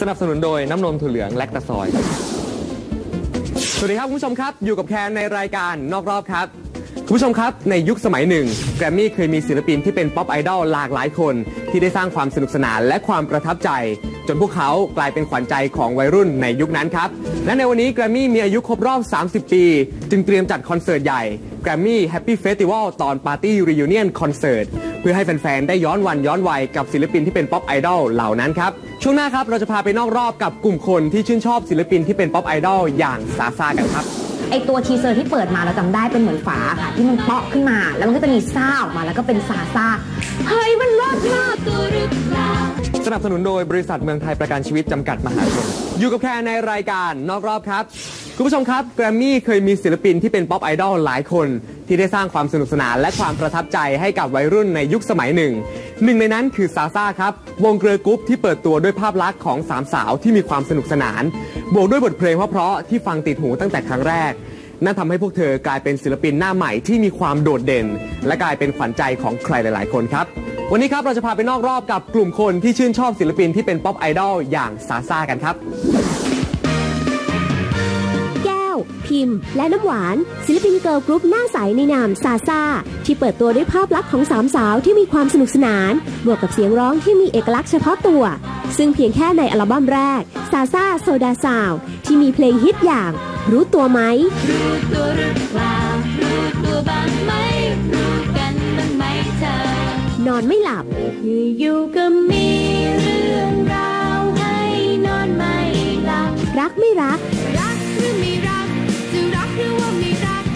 สนับสนุนโดยน้ำนมถั่วเหลืองแลคตาซอย สวัสดีครับคุณผู้ชมครับ อยู่กับแคนในรายการนอกรอบครับ คุณผู้ชมครับ ในยุคสมัยหนึ่งแกรมมี่เคยมีศิลปินที่เป็นป๊อปไอดอลหลากหลายคน ที่ได้สร้างความสนุกสนานและความประทับใจ จนพวกเขากลายเป็นขวัญใจของวัยรุ่นในยุคนั้นครับ และในวันนี้แกรมมี่มีอายุครบรอบ 30 ปี จึงเตรียมจัดคอนเสิร์ตใหญ่ Grammy Happy Festival ตอน Party Reunion Concert เพื่อให้แฟนๆ ได้ย้อนวันย้อนวัยกับศิลปินที่เป็นป๊อปไอดอลเหล่านั้นครับช่วงหน้าครับเราจะพาไปนอกรอบกับกลุ่มคนที่ชื่นชอบศิลปินที่เป็นป๊อปไอดอลอย่างซาซากันครับ ไอตัวทีเซอร์ที่เปิดมาเราจำได้เป็นเหมือนฝาค่ะ ที่มันเปาะขึ้นมา แล้วมันก็จะมีซ่าออกมาแล้วก็เป็นซาซาเฮ้ยมันรอดมากสนับสนุนโดยบริษัทเมืองไทยประกันชีวิตจำกัดมหาชน อยู่กับแค่ในรายการนอกรอบครับ คุณผู้ชมครับแกรมมี่เคยมีศิลปินที่เป็นป๊อปไอดอลหลายคน ที่ได้สร้างความสนุกสนานและความประทับใจให้กับวัยรุ่นในยุคสมัยหนึ่ง หนึ่งในนั้นคือซาซาครับ วงเกลือกรุ๊ปที่เปิดตัวด้วยภาพลักษณ์ของสามสาวที่มีความสนุกสนาน บวกด้วยบทเพลงเพราะๆที่ฟังติดหูตั้งแต่ครั้งแรก นั่นทำให้พวกเธอกลายเป็นศิลปินหน้าใหม่ที่มีความโดดเด่น และกลายเป็นขวัญใจของใครหลาย ๆ คนครับ วันนี้ครับเราจะพาไปนอกรอบกับกลุ่มคนที่ชื่นชอบศิลปินที่เป็นป๊อปไอดอลอย่างซาซากันครับ แก้ว พิมพ์ และน้ำหวาน ศิลปินเกิร์ลกรุ๊ปหน้าใสในนามซาซาที่เปิดตัวด้วยภาพลักษณ์ของสามสาวที่มีความสนุกสนาน บวกกับเสียงร้องที่มีเอกลักษณ์เฉพาะตัว ซึ่งเพียงแค่ในอัลบั้มแรกซาซาโซดาซาวที่มีเพลงฮิตอย่าง รู้ตัวไหมรู้ตัวหรือเปล่ารู้ตัวบ้างไหมรู้กันบ้างไหมเธอนอนไม่หลับอยู่ๆก็มีเรื่องราวให้นอนไม่หลับรักไม่รัก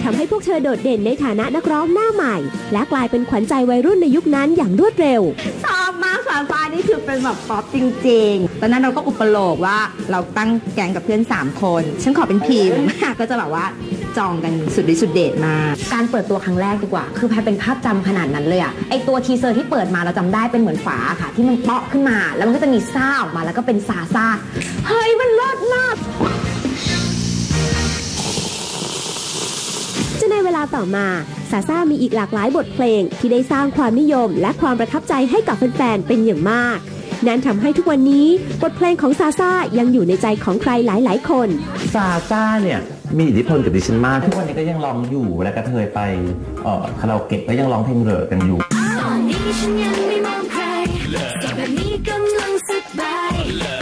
ทำให้พวกเธอโดดเด่นในฐานะนักร้องหน้าใหม่ และกลายเป็นขวัญใจวัยรุ่นในยุคนั้นอย่างรวดเร็ว ชอบมากซาซานี่คือเป็นแบบป๊อปจริง ๆ ตอนนั้นเราก็อุปโลกว่าเราตั้งแกงกับเพื่อน 3 คน ฉันขอเป็นพิมพ์ ก็จะแบบว่าจองกันสุดฤทธิ์สุดเดชมากการเปิดตัวครั้งแรกดีกว่า คือแพรเป็นภาพจำขนาดนั้นเลยอะไอตัวทีเซอร์ที่เปิดมาเราจำได้เป็นเหมือนฝาค่ะ ที่มันเปาะขึ้นมา แล้วมันก็จะมีซ่าออกมาแล้วก็เป็นซาซาเฮ้ยมันรอดมาก จะในเวลาต่อมาซาซ่ามีอีกหลากหลายบทเพลง ที่ได้สร้างความนิยม และความประทับใจให้กับแฟนๆเป็นอย่างมาก นั่นทำให้ทุกวันนี้บทเพลงของซาซ่ายังอยู่ในใจของใครหลาย ๆ คนซาซ่าเนี่ยมีอิทธิพลกับดิฉันมาก ทุกวันนี้ก็ยังร้องอยู่เวลากระเทยไปเอ่อคาราโอเกะก็ยังร้องเพลงเหรอกันอยู่ตอนนี้ฉันยังไม่มองใครแต่แบบนี้กำลังสบาย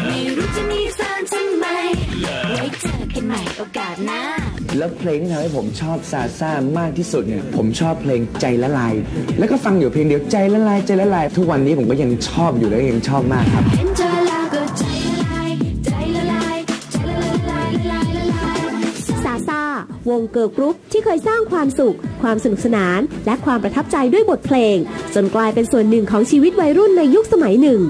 ไม่รู้จะมีแฟนทำไมไว้เจอกันใหม่โอกาสหน้า แล้วเพลงที่ทำให้ผมชอบซาซ่ามากที่สุดเนี่ยผมชอบเพลงใจละลาย แล้วก็ฟังอยู่เพลงเดียวใจละลายใจละลาย ทุกวันนี้ผมก็ยังชอบอยู่และยังชอบมากครับ ซาซ่าวงเกิร์ลกรุ๊ปที่เคยสร้างความสุข ความสนุกสนาน และความประทับใจด้วยบทเพลง จนกลายเป็นส่วนหนึ่งของชีวิตวัยรุ่นในยุคสมัยหนึ่ง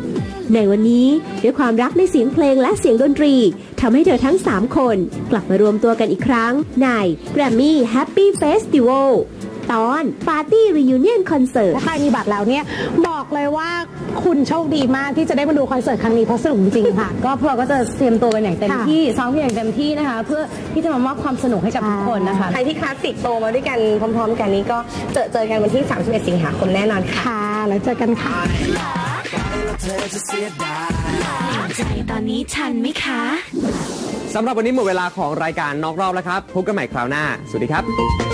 ในวันนี้ด้วยความรักในเสียงเพลงและเสียงดนตรีทำให้เธอทั้ง 3 คน กลับมารวมตัวกันอีกครั้ง ใน Grammy Happy Festival ตอน Party Reunion Concert ถ้าใครมีบัตรแล้วเนี่ย บอกเลยว่าคุณโชคดีมากที่จะได้มาดูคอนเสิร์ตครั้งนี้เพราะสนุกจริงๆค่ะ ก็พวกเราก็จะเตรียมตัวกันอย่างเต็มค่ะที่ซ้อมกันอย่างเต็มที่นะคะ เพื่อที่จะมามอบความสนุกให้กับทุกคนนะคะ ใครที่คลาสสิกโตมาด้วยกันพร้อม ๆ กันนี้ก็เจอเจอกันวันที่ 31 สิงหาคมแน่นอนค่ะค่ะแล้วเจอกันค่ะ ใจตอนนี้ทันไหมคะ สำหรับวันนี้หมดเวลาของรายการนอกรอบแล้วครับ พบกันใหม่คราวหน้า สวัสดีครับ